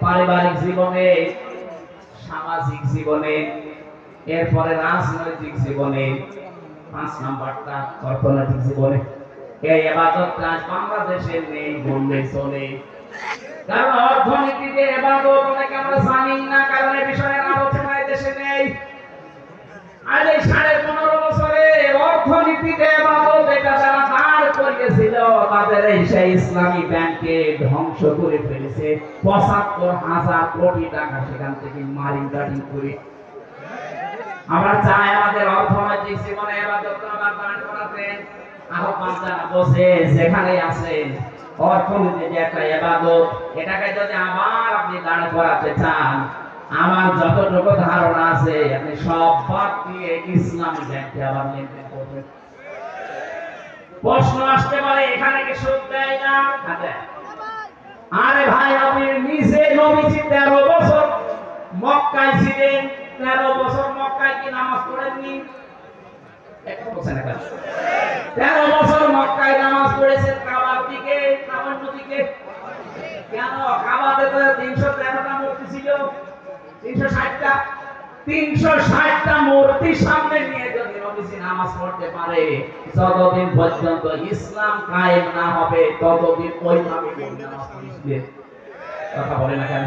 পারিবারিক জীবনে, সামাজিক জীবনে, এরপরে রাজনৈতিক জীবনে, পাঁচ নাম্বারটা অর্থনৈতিক জীবনে। এই এবাদতটা আজ বাংলাদেশে নেই বললে চলে। কারণ অর্থনীতিতে এবাদত অনেকে আমরা জানি না তাদের সেই ইসলামী ব্যাংকে ধ্বংস করে ফেলেছে। পঁচাত্তর হাজার কোটি টাকা সেখান থেকে মারি করে। আমরা চাই আমাদের অর্থনৈতিক জীবনে চান, আমার যতটুকু ধারণা আছে, আপনি সব প্রশ্ন আসতে পারে আরে ভাই আপনি নিজে নবীজি তেরো বছর মক্কায় ছিলেন। তেরো বছর মক্কায় কি নামাজ পড়েননি। তেরো বছর মক্কায় নামাজ পড়েছেন কাবার দিকে না অন্য দিকে কেন? কাবাতে তো তিনশো তেরোটা মূর্তি ছিল। তিনশো ষাটটা। তিনশো ষাটটা মূর্তি সামনে নামাজ পড়তে পারে, যতদিন পর্যন্ত ইসলাম কায়েম না হবে, ততদিন ওইভাবে নামাজ পড়িয়েছিলেন কথা বলে না কেন?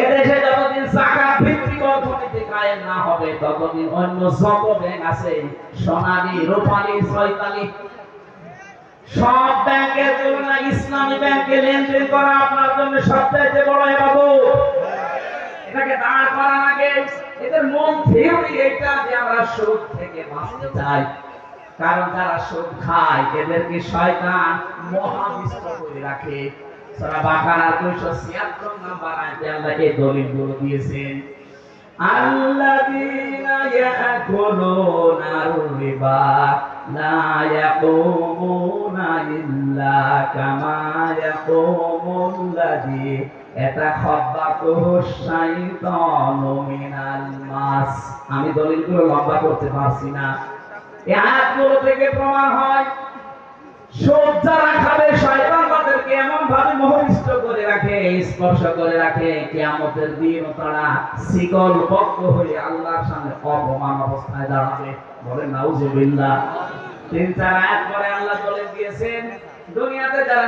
এদেশে যতদিন জাকাত ভিত্তিক অর্থনীতি কায়েম না হবে, ততদিন অন্য যত ব্যাংক আছে, সোনালী, রূপালী ছয়তালি সব ব্যাংকের তুলনায় ইসলামী ব্যাংকে লেনদেন করা আপনার জন্য সবচাইতে বড় এবাদত এটাকে দাঁড় করার আগে এদের মন থিওরি এটা যে আমরা সুদ থেকে বাঁচতে চাই। কারণ যারা সুদ খায়, এদেরকে শয়তান মহাবিষ্ট করে রাখে। সারা বাকারার 276 নাম্বার আয়াতে আল্লাহ এই দলিলগুলো দিয়েছেন। আল্লাযীনা ইয়াকুলুনা রিবা লা ইয়াকুমুনা ইল্লা কামা ইয়াকুমুল্লাযী ইয়াতাখাব্বাতুহু শাইতানু মিনাল মাস আমি দলিলগুলো লম্বা করতে পারছি না। এই আয়াতগুলো থেকে প্রমাণ হয় সুদ যারা খাবে শয়তান তাদেরকে এমন ভাবে করে রাখে, স্পর্শ করে রাখে, কিয়ামতের দিন তারা শিকল বদ্ধ হয়ে আল্লাহর সামনে অপমান অবস্থায় দাঁড়াবে। বলেন, নাউজুবিল্লাহ। তিন চার আয়াত পরে আল্লাহ বলে দিয়েছেন দুনিয়াতে যারা